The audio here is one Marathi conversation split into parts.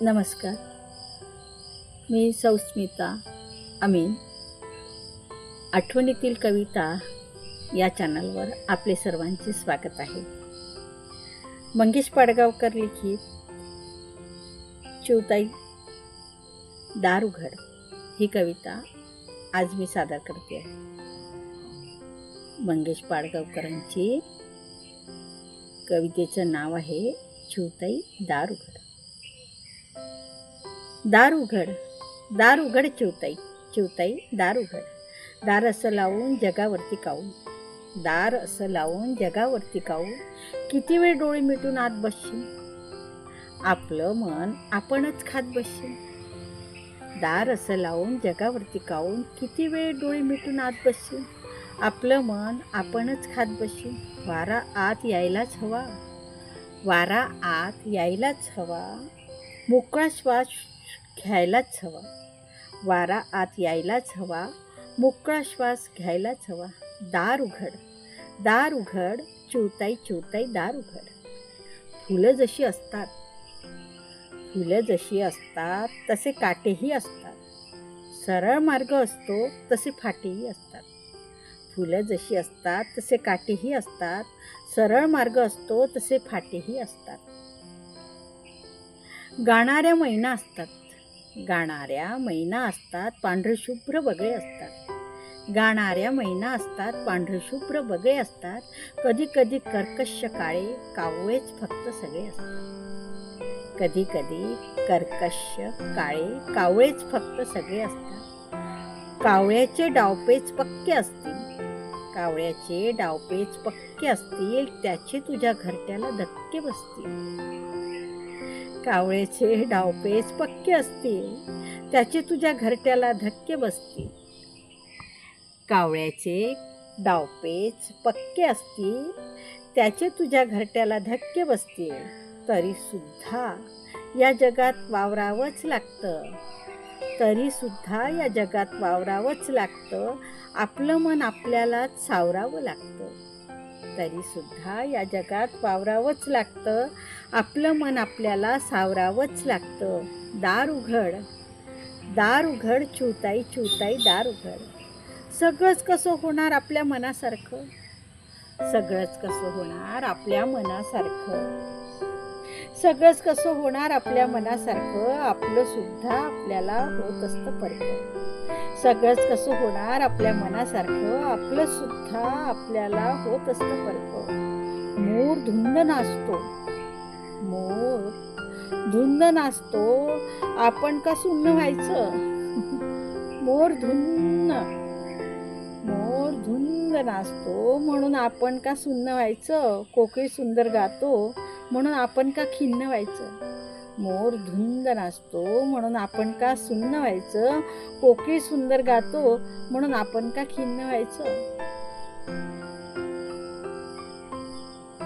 नमस्कार. मी सौस्मिता अमीन. आठवणीतील कविता या चॅनलवर आपले सर्वांचे स्वागत आहे. मंगेश पाडगावकर लिखित चिवताई दारुघड ही कविता आज मी सादर करते आहे. मंगेश पाडगावकरांची कवितेचं नाव आहे चिवताई दारुघड दार उघड दार उघड चिवताई चिवताई दार उघड दार असं लावून जगावरती काऊन? दार असं लावून जगावरती काऊन? किती वेळ डोळे मिटून आत बसशील? आपलं मन आपणच खात बसशील. दार असं लावून जगावरती काऊन? किती वेळ डोळे मिटून आत बसशील? आपलं मन आपणच खात बसशील. वारा आत यायलाच हवा. वारा आत यायलाच हवा. मोकळा श्वास घ्यायलाच हवा. वारा आत यायलाच हवा. मोकळा श्वास घ्यायलाच हवा. दार उघड. दार उघड. चिवताई चिवताई दार उघड. फुलं जशी असतात. फुलं जशी असतात तसे काटेही असतात. सरळ मार्ग असतो तसे फाटेही असतात. फुलं जशी असतात तसे काटेही असतात. सरळ मार्ग असतो तसे फाटेही असतात. गाणाऱ्या मैना असतात. गाणाऱ्या मैना असतात पांढरशुभ्र बगळे असतात. गाणाऱ्या मैना असतात पांढरशुभ्र बगळे असतात. कधी कधी कर्कश काळे कावळेच फक्त सगळे असतात. कधी कधी कर्कश काळे कावळेच फक्त सगळे असतात. कावळ्याचे डावपेच पक्के असतील. कावळ्याचे डावपेच पक्के असतील त्याचे तुझ्या घरट्याला धक्के बसतील. कावळ्याचे डावपेच पक्के असतील त्याचे तुझ्या घरट्याला धक्के बसतील. कावळ्याचे डावपेच पक्के असतील त्याचे तुझ्या घरट्याला धक्के बसतील. तरी सुद्धा या जगात वावरावंच लागतं. तरी सुद्धा या जगात वावरावंच लागतं. आपलं मन आपल्यालाच सावरावं लागतं. तरी सुद्धा या जगात वावरावंच लागतं. आपलं मन आपल्याला सावरावंच लागतं. दार उघड. दार उघड चिवताई चिवताई दार उघड. सगळंच कसं होणार आपल्या मनासारखं? सगळंच कसं होणार आपल्या मनासारखं? सगळंच कसं होणार आपल्या मनासारखं आपलं सुद्धा आपल्याला होत असतं परक सगळंच कसं होणार आपल्या मनासारखं आपलं सुद्धा आपल्याला होत असतं परक मोर धुंद नाचतो. मोर धुंद नाचतो. आपण का सुन्न व्हायचं? मोर धुन्न मोर धुंद नाचतो. म्हणून आपण का सुन्न व्हायचं? कोकळी सुंदर गातो. म्हणून आपण का खिन्न व्हायचं? मोर धुंद नाचतो म्हणून आपण का सुन्न व्हायचं? कोकिळ सुंदर गातो म्हणून आपण का खिन्न व्हायचं?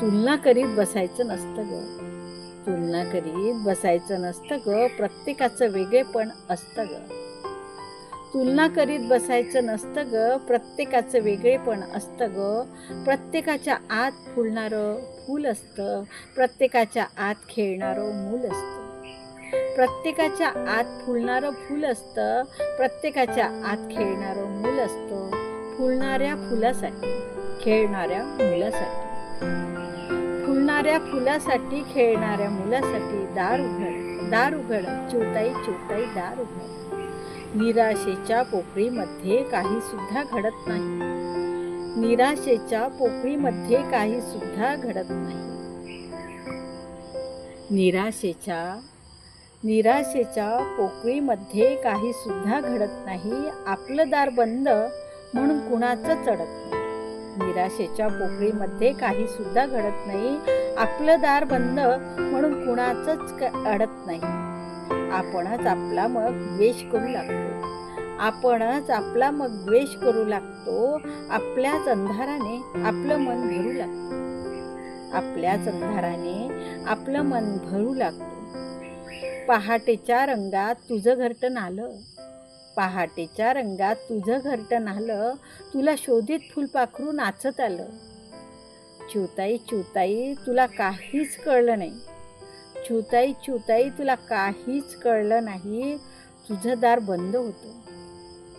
तुलना करीत बसायचं नसतं ग. तुलना करीत बसायचं नसतं ग. प्रत्येकाचं वेगळेपण असतं ग. तुलना करीत बसायचं नसतं ग. प्रत्येकाचं वेगळेपण असतं ग. प्रत्येकाच्या आत फुलणारं फूल असतं. प्रत्येकाच्या आत खेळणारं मूल असतं. प्रत्येकाच्या आत फुलणारं फूल असतं. प्रत्येकाच्या आत खेळणारं मूल असतं. फुलणाऱ्या फुलासाठी खेळणाऱ्या मुलासाठी. फुलणाऱ्या फुलासाठी खेळणाऱ्या मुलासाठी दार उघड दार उघड. चिवताई चिवताई दार उघड. निराशेच्या पोकळीमध्ये काही सुद्धा घडत नाही. निराशेच्या पोकळीमध्ये काही सुद्धा घडत नाही. निराशेच्या निराशेच्या पोकळीमध्ये काही सुद्धा घडत नाही आपलं दार बंद म्हणून कुणाचं चढत नाही. निराशेच्या पोकळीमध्ये काही सुद्धा घडत नाही आपलं दार बंद म्हणून कुणाचंच अडत नाही. आपणच आपला मग द्वेष करू लागतो. आपणच आपला मग द्वेष करू लागतो. आपल्याच अंधाराने आपलं मन भरू लागतो. आपल्याच अंधाराने आपलं मन भरू लागतो. पहाटेच्या रंगात तुझं घरटन आलं पहाटेच्या रंगात तुझं घरटन आलं तुला शोधित फुलपाखरू नाचत आलं. चिवताई चिवताई तुला काहीच कळलं नाही. चिवताई चिवताई तुला काहीच कळलं नाही. तुझं दार बंद होतं.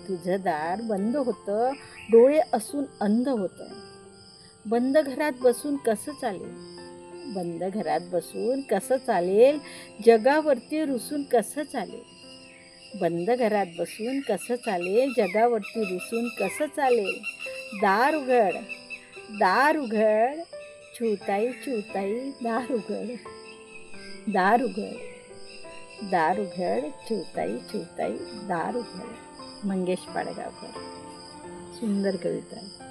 तुझं दार बंद होतं. डोळे असून अंध होतं. बंद घरात बसून कसं चालेल? बंद घरात बसून कसं चालेल? जगावरती रुसून कसं चालेल? बंद घरात बसून कसं चालेल? जगावरती रुसून कसं चालेल? दार उघड. दार उघड. चिवताई चिवताई दार उघड. दार उघड दार उघड चिवताई चिवताई दार उघड मंगेश पाडगावकर. सुंदर कविता. आहे